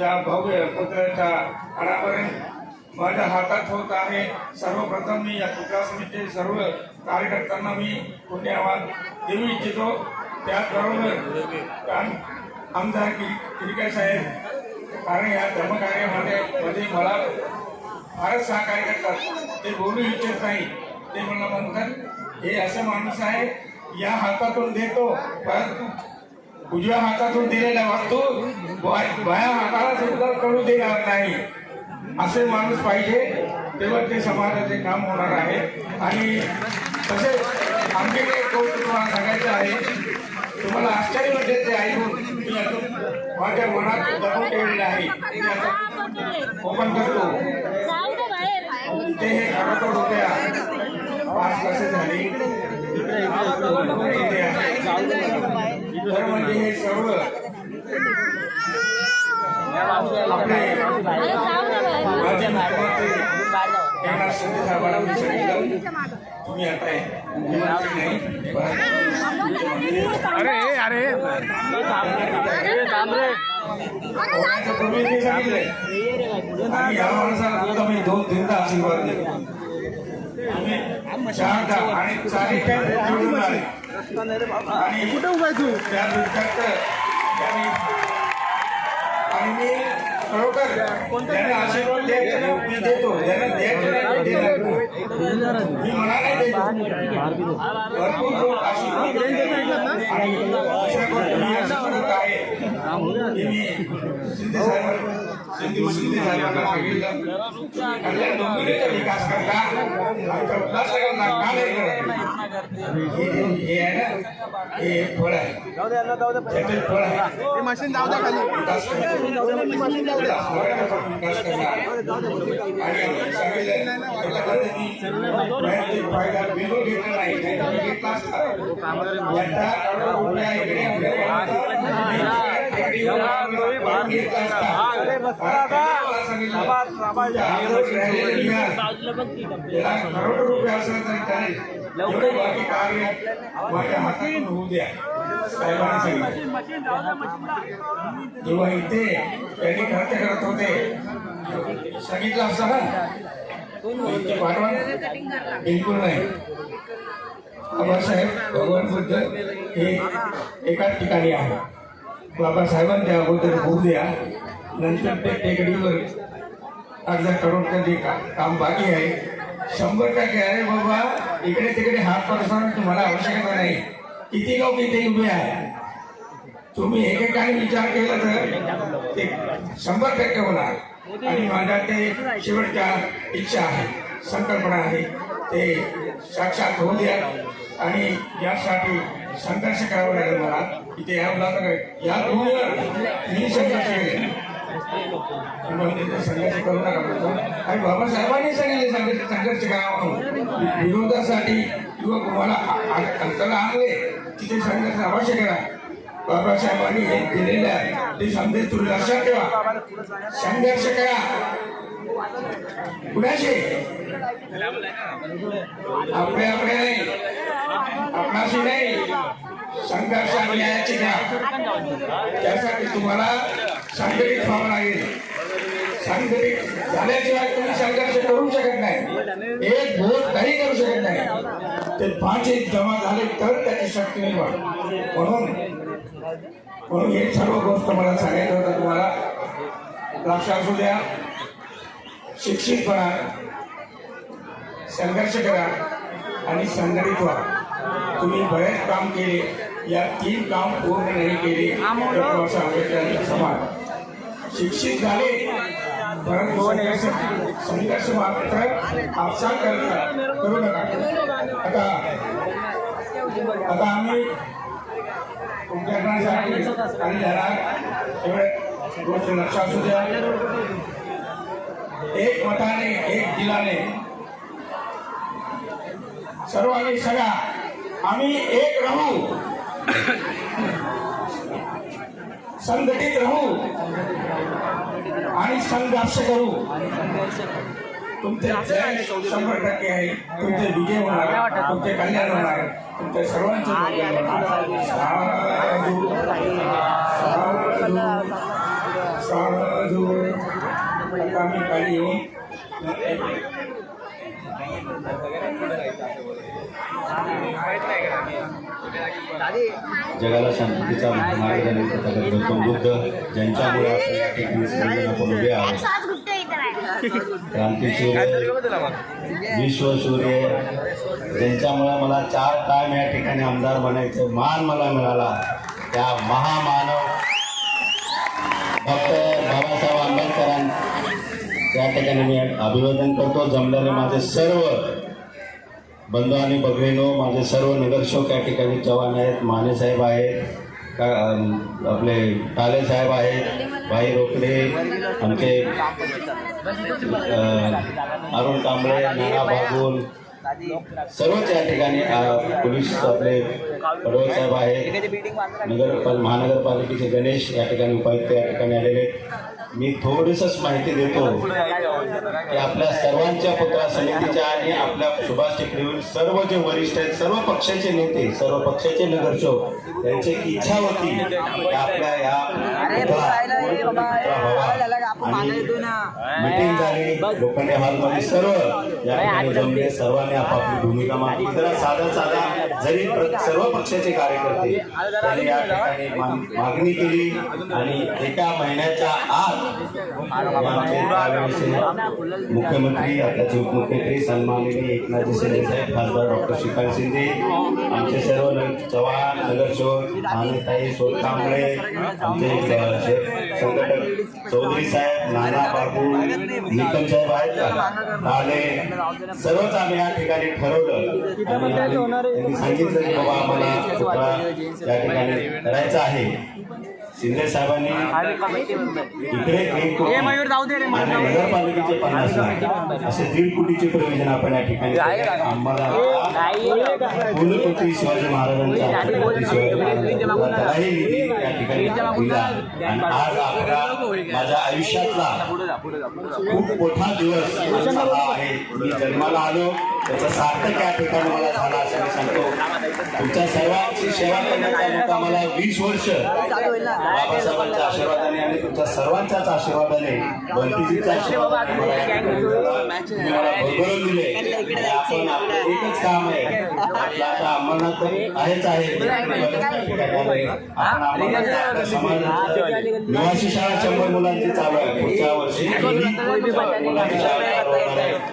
त्या भव्य पुतळ्याच्या अनावरण माझ्या हातात होत आहे. सर्वप्रथम मी या पुतळा समितीचे सर्व कार्यकर्त्यांना मी धन्यवाद देऊ इच्छितो. त्याचबरोबर आमदार किरकर साहेब कारण या धर्मकार्यामध्ये मध्ये मला फारच सहकार्य करतात. ते बोलू इच्छित नाही. ते मला म्हणतात हे असं माणूस आहे या हातातून देतो परंतु उजव्या हातातून दिलेला वस्तू बाय- हाताला सुद्धा कळू देणार नाही. असे माणूस पाहिजे तेव्हा ते समाजाचे काम होणार आहे. आणि तसेच आणखी एक गोष्ट तुम्हाला सांगायचं आहे. तुम्हाला आश्चर्य वाटेल ते ऐकून मी माझ्या मनात दबून ठेवलेलं आहे. ओपन करतो. ते हे करोडो रुपया पाच कसे झाले. किती आहे? तर म्हणजे हे सर्व आपले अरे जाऊ दे बाहेर माजी मुख्यमंत्री एकनाथ शिंदे साहेबांना मी सांगितलं तुम्ही आता हे मुख्यमंत्री नाही पण अरे अरे कोणाचं पूर्वी मी सांगितलंय आणि या माणसाला सुद्धा मी दोन तीनदा आशीर्वाद देतो तुम्ही चारदा आणि चारही टाइम निवडून आले आणि कुठे उभा तू? त्या दुष्काळात त्यांनी आणि मी खरोखर त्यांना आशीर्वाद द्यायचे नाही, मी देतो. ज्यांना द्यायचे नाही ते देणार नाही. मी म्हणा नाही देतो भरपूर लोक आशीर्वाद देतात. आणि अशा गोष्टी मी असं म्हणत आहे की मी शिंदे साहेब शिंदे शिंदे साहेबांना सांगितलं. आपल्या डोंबिवलीचा विकास करता आमच्या उल्हासनगरला का नाही करत? हे आहे ना हे फळ आहे त्याचे फळ आहे हे मशीन जाऊ द्या खाली मशीन जाऊ विकास आणि फायदा बिलकुल घेतला नाही. घेतला असता. इकडे आपल्या घेतला असता. रुपये तरी बाकी कार्य माझ्या हातातून होऊ द्या साहेबांनी सांगितलं जेव्हा इथे त्यांनी खर्च करत होते सांगितलं असं ना इथे पाठवा बिलकुल नाही बाबासाहेब भगवान बुद्ध हे एकाच ठिकाणी आहे बाबासाहेबांच्या अगोदर होऊ द्या. नंतर ते टेकडीवर अर्धा करून कधी का काम बाकी आहे. शंभर टक्के. अरे बाबा इकडे तिकडे हात पसरवण्याची तुम्हाला आवश्यकता नाही. किती लोक इथे उभे आहे तुम्ही एकेकाने विचार केला तर ते शंभर टक्के होणार. आणि माझ्या ते शेवटच्या इच्छा आहे संकल्पना आहे ते साक्षात होऊ द्या. आणि यासाठी संघर्ष करावा लागेल मला. इथे या उल्हासनगर या दोन मी संघर्ष केले म्हणजे संघर्ष करू नका म्हणतो आणि बाबासाहेबांनी सांगितले संघर्ष संघर्ष करा म्हणून विरोधासाठी किंवा कोणाला अंतला आणले तिथे संघर्ष आवश्यक आहे बाबासाहेबांनी हे केलेलं आहे ते संदेश तुम्ही लक्षात ठेवा संघर्ष करा कुणाशी आपले आपले नाही. आपणाशी नाही. संघर्ष न्यायाची घ्या. त्यासाठी तुम्हाला संघटित व्हावं लागेल. संघटित झाल्याशिवाय तुम्ही संघर्ष करू शकत नाही. एक भोट काही करू शकत नाही. ते पाच एक जमा झाले तर त्याची शक्ती निर्माण म्हणून म्हणून हे सर्व गोष्ट मला सांगायचं होतं तुम्हाला. लक्षात असू द्या. शिक्षित बना संघर्ष करा आणि संघटित व्हा. तुम्ही बरेच काम केले. या तीन काम पूर्ण नाही केले डॉक्टर आंबेडकर समाज. शिक्षित झाले. परंतु संघर्ष मात्र आपसा करता करू नका. आता आता आम्ही उपकरणासाठी आणि जाणार एवढे गोष्ट लक्षात असू द्या. एक मताने एक दिलाने. सर्वांनी सगळा आम्ही एक राहू. संघटित राहू. आणि संघर्ष करू. तुमचे शंभर टक्के आहे. तुमचे विजय होणार. तुमचे कल्याण होणार. तुमच्या सर्वांचे. साधू. साधू. आम्ही खाली येऊन जगाला शांततेचा मार्ग देण्याचे गौतम बुद्ध ज्यांच्यामुळे आपण उभे राहिले क्रांतीसूर्य विश्वसूर्य ज्यांच्यामुळे मला चार टाइम या ठिकाणी आमदार बनायचं मान मला मिळाला. त्या महामानव आंबेडकरां त्या ठिकाणी मी अभिवादन करतो जमलेले माझे सर्व बंधू आणि भगिनीनो माझे सर्व निदर्शक या ठिकाणी चव्हाण आहेत माने साहेब आहेत का आपले काले साहेब आहेत भाई रोकडे आमचे अरुण कांबळे नाना बागुल सर्वच या ठिकाणी पोलीस आपले पडवळ साहेब आहेत नगर महानगरपालिकेचे गणेश या ठिकाणी उपायुक्त या ठिकाणी आलेले आहेत. मी थोडीसच माहिती देतो की आपल्या सर्वांच्या पत्रा समितीच्या आणि आपल्या सुभाष टेकडीवरील सर्व जे वरिष्ठ आहेत सर्व पक्षाचे नेते सर्व पक्षाचे नगरसेवक त्यांची इच्छा होती की आपल्या या पुतळा पुतळा व्हावा. आणि मीटिंग झाली लोखंडे हॉलमध्ये सर्व या ठिकाणी जमले सर्वांनी आपापली भूमिका मांडली जरा साधा साधा जरी प्र- सर्व पक्षाचे कार्यकर्ते त्यांनी या ठिकाणी मा- मागणी केली आणि एका महिन्याच्या आत आमचे मुख्यमंत्री आताचे उपमुख्यमंत्री सन्माननीय एकनाथजी शिंदे साहेब खासदार डॉक्टर श्रीकांत शिंदे आमचे सर्व चव्हाण नगरसेवक मानेताई सोनकांबळे आमचे अ, शे- संघटक चौधरी साहेब नाना बाबू निकम साहेब आहेत. का? सर्वच आम्ही या ठिकाणी ठरवलं. आणि त्यांनी सांगितलं की बाबा आम्हाला या ठिकाणी करायचं आहे. शिंदे साहेबांनी इकडे एक नगरपालिकेचे पन्नास लाख असे दीड कोटीचे प्रयोजन आपण या ठिकाणी. आम्हाला कुलपती शिवाजी छत्रपती शिवाजी महाराजांचा त्यालाही निधी या ठिकाणी दिला आणि आज आपला माझ्या आयुष्यातला खूप मोठा दिवस आहे. मी जन्माला आलो. त्याचा सार्थक या ठिकाणी मला झाला असं मी सांगतो. तुमच्या सर्वांची सेवा करण्याचा मोठा मला वीस वर्ष? बाबासाहेबांच्या आशीर्वादाने आणि तुमच्या सर्वांच्याच आशीर्वादाने बंतीजीच्या आशीर्वादाने मला भरभरून दिले. आपण आपलं एकच काम आहे. आपलं आता अंमरनाथ आहेच आहे. आपण अंमरनाथ आपल्या निवासी शाळा शंभर मुलांची चालू आहे. पुढच्या वर्षी मुलांची शाळा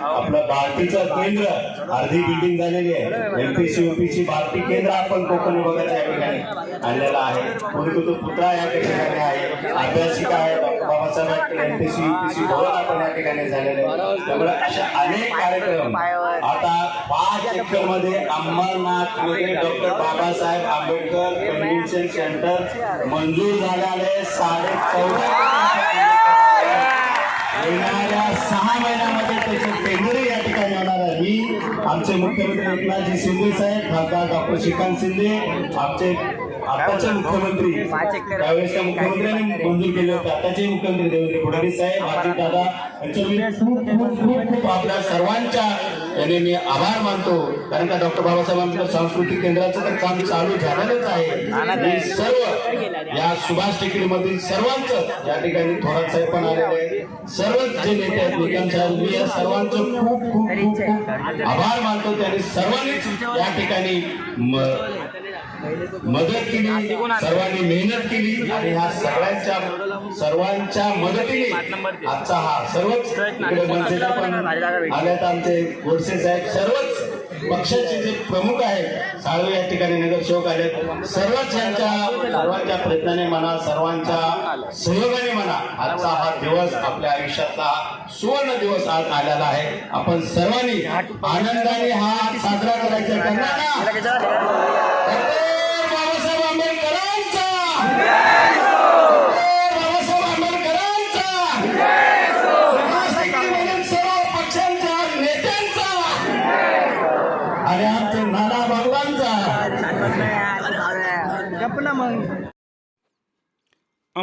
आपलं भारतीचं केंद्र अर्धी बिल्डिंग झालेली आहे. एमपीसी युपीसी बार्टी केंद्र आपण कोकण या ठिकाणी आणलेलं आहे. कोणी तो पुतळा या ठिकाणी आहे. अभ्यासिका आहे. बाबासाहेब एमपीसी युपीसी भवन आपण या ठिकाणी झालेले आहे. त्यामुळे अशा अनेक कार्यक्रम. आता पाच एकरमध्ये अंबरनाथमध्ये doctor Babasaheb Ambedkar convention centre मंजूर झाल्याने साडे चौदा येणाऱ्या सहा महिन्यामध्ये त्याचं टेंडरही या ठिकाणी येणार आहे. मी आमचे मुख्यमंत्री एकनाथजी शिंदे साहेब खासदार डॉक्टर श्रीकांत शिंदे आमचे आताचे मुख्यमंत्री त्यावेळेसच्या मुख्यमंत्र्यांनी मंजूर केले होते. आताचे मुख्यमंत्री देवेंद्र फडणवीस साहेब अजित दादा यांच्या खूप खूप खूप खूप आपल्या सर्वांच्या याने मी आभार मानतो. कारण का डॉक्टर बाबासाहेब आंबेडकर सांस्कृतिक केंद्राचं तर काम चालू झालेलंच आहे. सर्व या सुभाष टेकडीमधील सर्वांचं या ठिकाणी थोरात साहेब पण आलेले आहेत. सर्वच जे नेते आहेत निकम साहेब मी या सर्वांचं खूप खूप खूप खूप आभार मानतो. त्यांनी सर्वांनीच या ठिकाणी मदत केली सर्वांनी मेहनत केली आणि ह्या सगळ्यांच्या सर्वांच्या मदतीने आजचा हा सर्वच मनसेला पण आल्यात आमचे गोडसे साहेब. सर्वच पक्षाचे जे प्रमुख आहेत साळवे या ठिकाणी नगरसेवक आलेत. सर्वच यांच्या सर्वांच्या प्रयत्नाने म्हणा सर्वांच्या सहयोगाने म्हणा आजचा हा दिवस आपल्या आयुष्यातला सुवर्ण दिवस आज आलेला आहे. आपण सर्वांनी आनंदाने हा साजरा करायचा करणार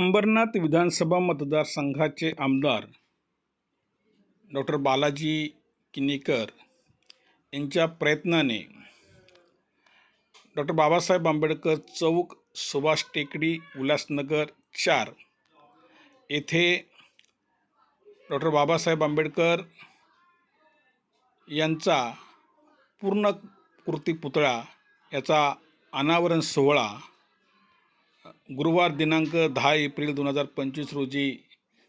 अंबरनाथ विधानसभा मतदारसंघाचे आमदार डॉक्टर बालाजी किनीकर यांच्या प्रयत्नाने डॉक्टर बाबासाहेब आंबेडकर चौक सुभाष टेकडी उल्हासनगर चार येथे डॉक्टर बाबासाहेब आंबेडकर यांचा पूर्ण कृती पुतळा याचा अनावरण सोहळा गुरुवार दिनांक दहा एप्रिल दोन हजार पंचवीस रोजी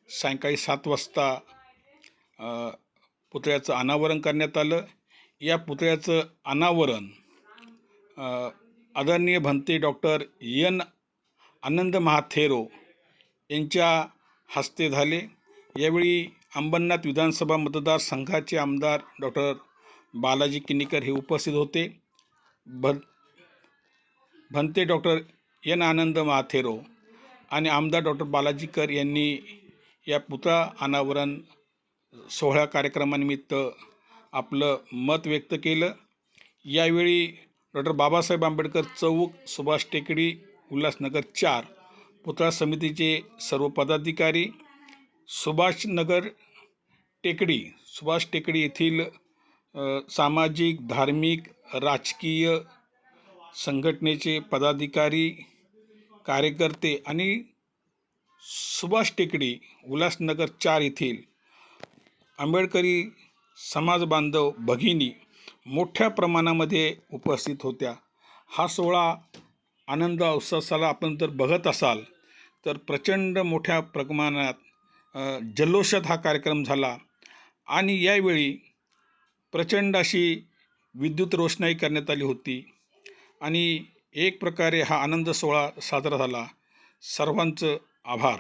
सायंकाळी सात वाजता पुतळ्याचं अनावरण करण्यात आलं. या पुतळ्याचं अनावरण आदरणीय भंते डॉक्टर एन आनंद महाथेरो यांच्या हस्ते झाले. यावेळी अंबरनाथ विधानसभा मतदारसंघाचे आमदार डॉक्टर बालाजी किनीकर हे उपस्थित होते. भ भंते डॉक्टर एन आनंद माथेरो आणि आमदार डॉक्टर बालाजीकर यांनी या पुतळा अनावरण सोहळा कार्यक्रमानिमित्त आपलं मत व्यक्त केलं. यावेळी डॉक्टर बाबासाहेब आंबेडकर चौक सुभाष टेकडी उल्हासनगर चार पुतळा समितीचे सर्व पदाधिकारी सुभाषनगर टेकडी सुभाष टेकडी येथील सामाजिक धार्मिक राजकीय संघटनेचे पदाधिकारी कार्यकर्ते आणि सुभाष टेकडी उल्हासनगर चार येथील आंबेडकरी समाज बांधव भगिनी मोठ्या प्रमाणामध्ये उपस्थित होत्या. हा सोहळा आनंद उत्सवाला आपण जर बघत असाल तर प्रचंड मोठ्या प्रमाणात जल्लोषात हा कार्यक्रम झाला आणि यावेळी प्रचंड अशी विद्युत रोषणाई करण्यात आली होती आणि एक प्रकारे हा आनंद सोहळा साजरा झाला. सर्वांचं आभार.